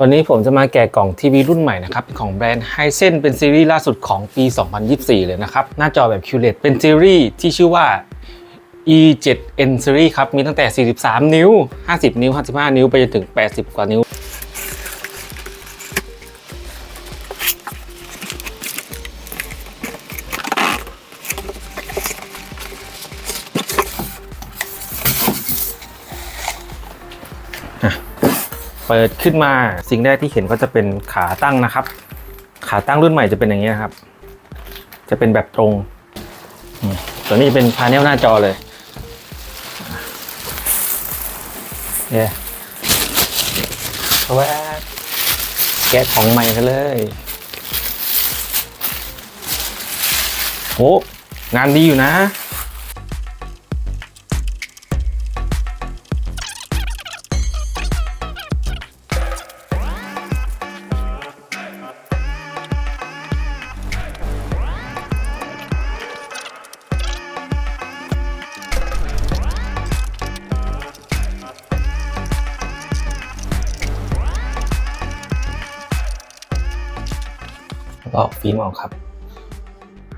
วันนี้ผมจะมาแกะกล่องทีวีรุ่นใหม่นะครับเป็นของแบรนด์ไฮเซนเป็นซีรีส์ล่าสุดของปี 2024 เลยนะครับ หน้าจอแบบ QLED เป็นซีรีส์ที่ชื่อว่า E7N Series ครับ มีตั้งแต่ 43 นิ้ว 50 นิ้ว 55 นิ้ว ไปจนถึง 80 กว่านิ้ว เปิดขึ้นมาสิ่งแรกที่เห็นก็จะเป็นขาตั้งนะครับ ขาตั้งรุ่นใหม่จะเป็นอย่างนี้นะครับ จะเป็นแบบตรงตัวนี้จะเป็นพาเนลหน้าจอเลยเย้แวะแกะของใหม่กันเลยโอ้งานดีอยู่นะ ลอกฟิล์มออกครับ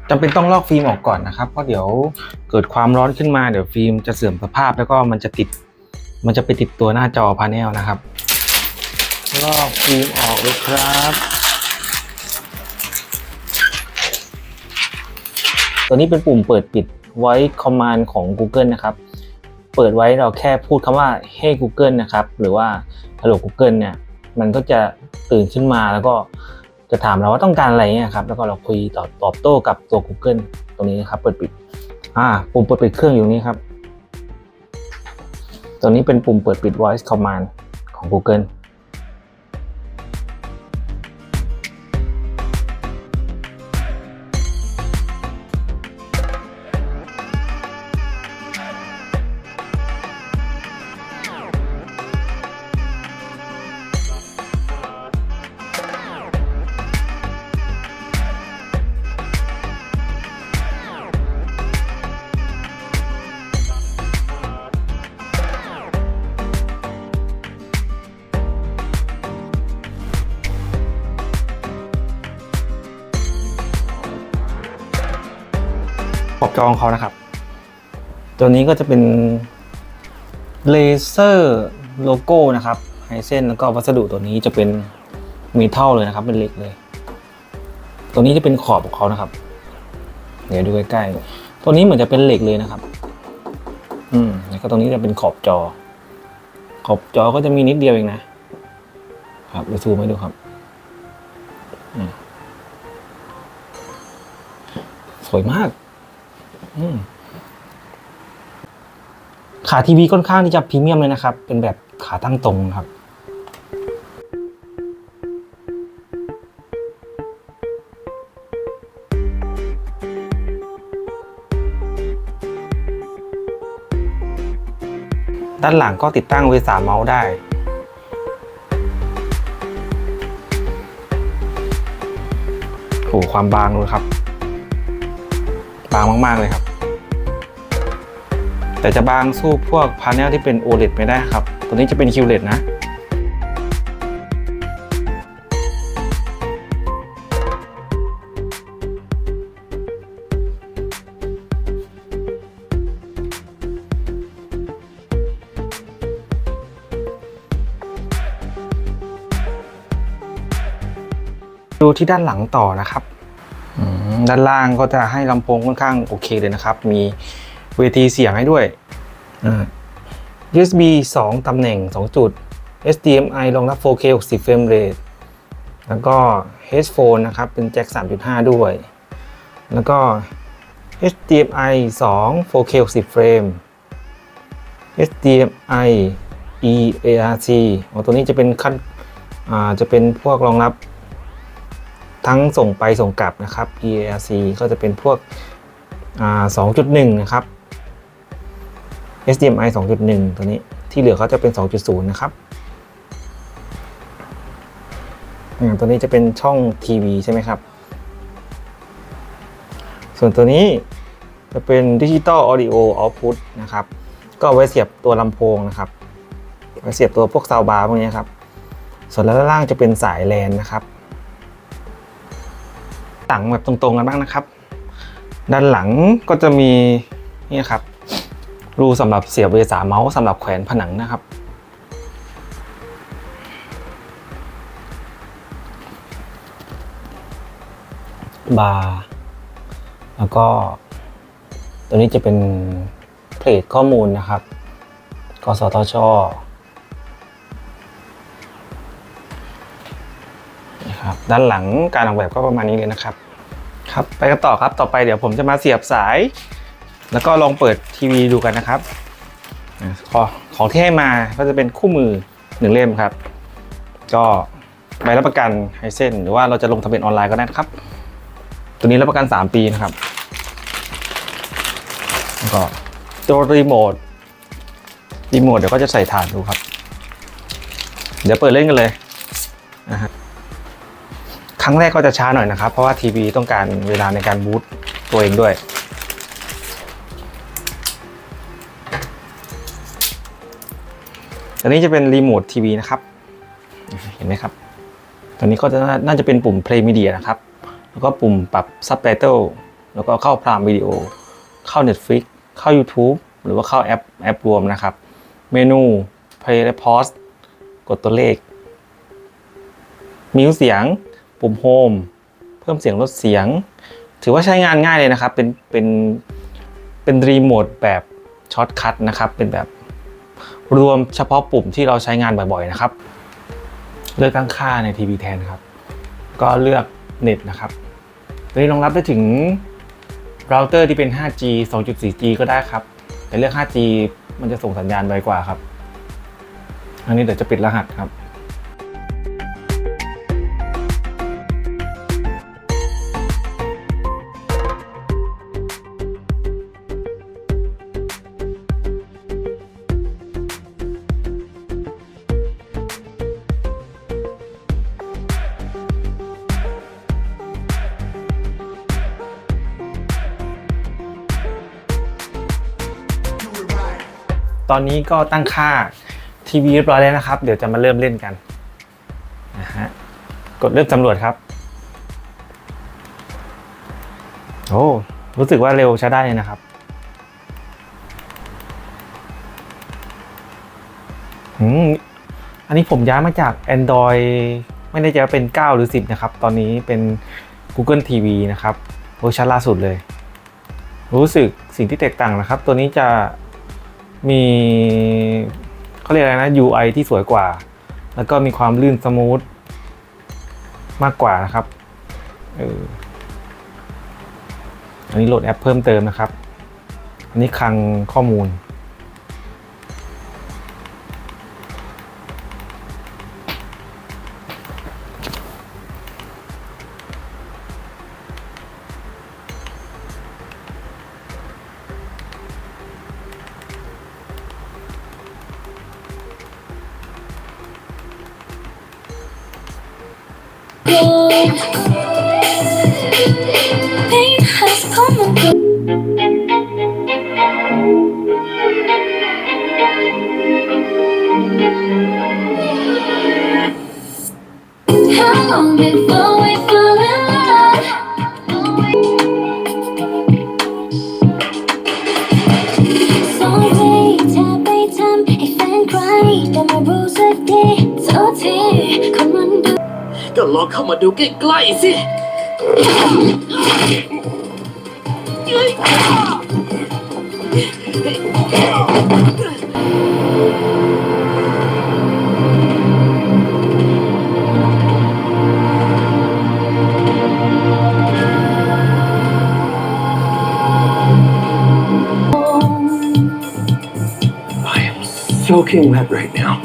จำเป็นต้องลอกฟิล์มออกก่อนนะครับเพราะเดี๋ยวเกิดความร้อนขึ้นมาเดี๋ยวฟิล์มจะเสื่อมสภาพแล้วก็มันจะติด มันจะไปติดตัวหน้าจอพาเนลนะครับ ลอกฟิล์มออกเลยครับตัวนี้เป็นปุ่มเปิดปิดไว้ command ของ Google นะครับ เปิดไว้เราแค่พูดคำว่า hey Google นะครับ หรือว่า hello Google เนี่ย มันก็จะตื่นขึ้นมาแล้วก็ จะถามเราว่าต้องการอะไรเนี่ยครับแล้วก็เราคุยตอบตอบโต้กับตัว Google ตรงนี้นะครับ เปิดปิด อ่า ปุ่มเปิดปิดเครื่องอยู่นี้ครับ ตัวนี้เป็นปุ่มเปิดปิด voice command ของ Google จอของเขานะครับ ตัวนี้ก็จะเป็นเลเซอร์โลโก้นะครับไฮเซนแล้วก็วัสดุตัวนี้จะเป็นเมทัลเลยนะครับ เป็นเหล็กเลย ตัวนี้จะเป็นขอบของเขานะครับ เดี๋ยวดูใกล้ๆตัวนี้เหมือนจะเป็นเหล็กเลยนะครับ อืมแล้วก็ตรงนี้จะเป็นขอบจอ ขอบจอก็จะมีนิดเดียวเองนะ ครับเดี๋ยวซูมให้ดูครับสวยมาก ขาทีวีค่อนข้างที่จะพรีเมียมเลยนะครับ เป็นแบบขาตั้งตรงครับ ด้านหลังก็ติดตั้ง V3 เมาส์ได้โหความบางดูครับ บางมาก ๆ เลยครับ แต่จะบางสู้พวกพาเนลที่เป็น OLED ไม่ได้ครับ ตัวนี้จะเป็น QLED นะดูที่ด้านหลังต่อนะครับ ด้านล่างก็จะให้ลำโพงค่อนข้างโอเคเลยนะครับ มี เวทีเสียงให้ด้วยอ่า USB 2 ตำแหน่ง 2 จุด HDMI รองรับ 4K 60 เฟรมเรทแล้วก็ headphone นะครับ เป็นแจ็ค 3.5 ด้วย แล้วก็ HDMI 2 4K 60 เฟรม HDMI eARC อ๋อตัวนี้จะเป็นขั้นอ่าจะเป็นพวกรองรับ ทั้งส่งไปส่งกลับนะครับ EARC ก็จะเป็นพวกอ่า2.1 นะครับ HDMI 2.1 ตัวนี้ที่เหลือเขาจะเป็น 2.0 นะครับตัวนี้จะเป็นช่องทีวีใช่ไหมครับ ส่วนตัวนี้จะเป็นดิจิตอลออดิโอเอาพุตนะครับ ก็ไว้เสียบตัวลำโพงนะครับ ไว้เสียบตัวพวกซาวบาร์พวกนี้ครับ ส่วนด้านล่างจะเป็นสายแลนนะครับตังแบบตรงๆกันบ้างนะครับ ด้านหลังก็จะมีนี่ครับ รูสำหรับเสียบเวสาเมาส์สำหรับแขวนผนังนะครับ บาร์แล้วก็ ตัวนี้จะเป็นเพลทข้อมูลนะครับ กสทชนะครับด้านหลังการออกแบบก็ประมาณนี้เลยนะครับ ครับ ไปกันต่อครับ ต่อไปเดี๋ยวผมจะมาเสียบสาย แล้วก็ลองเปิดทีวีดูกันนะครับขอของที่ให้มาก็จะเป็นคู่มือหนึ่งเล่มครับ ก็ใบรับประกันไฮเซนหรือว่าเราจะลงทะเบียนออนไลน์ก็ได้ครับ ตัวนี้รับประกัน 3 ปีนะครับก็ตัวรีโมทรีโมทเดี๋ยวก็จะใส่ฐานดูครับ เดี๋ยวเปิดเล่นกันเลยนะฮะครั้งแรกก็จะช้าหน่อยนะครับ เพราะว่าทีวีต้องการเวลาในการบูตตัวเองด้วย ตัวนี้จะเป็นรีโมททีวีนะครับ เห็นไหมครับ ตัวนี้ก็จะน่าจะเป็นปุ่ม Play Media นะครับ แล้วก็ปุ่มปรับ Subtitle แล้วก็เข้าพรามวิดีโอ เข้า Netflix เข้า YouTube หรือว่าเข้าแอปแอปรวมนะครับ เมนู Play และ Pause กดตัวเลข มิวเสียง ปุ่ม Home เพิ่มเสียงลดเสียง ถือว่าใช้งานง่ายเลยนะครับ เป็นเป็นเป็นรีโมทแบบช็อตคัทนะครับ เป็นแบบ รวมเฉพาะปุ่มที่เราใช้งานบ่อยๆนะครับ เลือกตั้งค่าในทีวีแทนครับ ก็เลือกเน็ตนะครับตัวนี้รองรับได้ถึงเราเตอร์ที่เป็น 5G 2.4G ก็ได้ครับ แต่เลือก 5G มันจะส่งสัญญาณไวกว่าครับ อันนี้เดี๋ยวจะปิดรหัสครับ ตอนนี้ก็ตั้งค่าทีวีเรียบร้อยแล้วนะครับ เดี๋ยวจะมาเริ่มเล่นกันนะฮะกดเริ่มสำรวจครับ โอ้รู้สึกว่าเร็วใช้ได้เลยนะครับอืมอันนี้ผมย้ายมาจาก Android ไม่แน่ใจว่าเป็น 9 หรือ 10 นะครับ ตอนนี้เป็น Google TV นะครับเวอร์ชันล่าสุดเลย รู้สึกสิ่งที่แตกต่างนะครับ ตัวนี้จะ มีเขาเรียกอะไรนะ UI ที่สวยกว่า แล้วก็มีความลื่นสมูทมากกว่านะครับเอออันนี้โหลดแอปเพิ่มเติมนะครับ อันนี้คลังข้อมูล Pain has come and gone. How long before ลองเข้ามาดูใกล้ๆสิ I am soaking wet right now.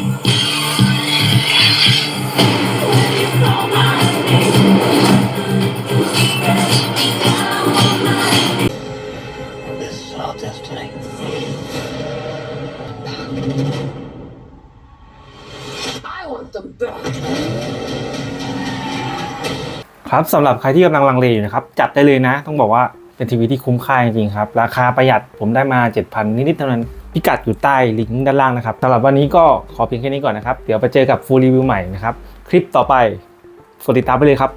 ครับสำหรับใครที่กำลังลังเลอยู่นะครับ จัดได้เลยนะ ต้องบอกว่าเป็นทีวีที่คุ้มค่าจริงๆครับ ราคาประหยัดผมได้มา 7,000 นิดๆเท่านั้นพิกัดอยู่ใต้ลิงก์ด้านล่างนะครับสำหรับวันนี้ก็ขอเพียงแค่นี้ก่อนนะครับ เดี๋ยวไปเจอกับฟูลรีวิวใหม่นะครับ คลิปต่อไปกดติดตามไปเลยครับ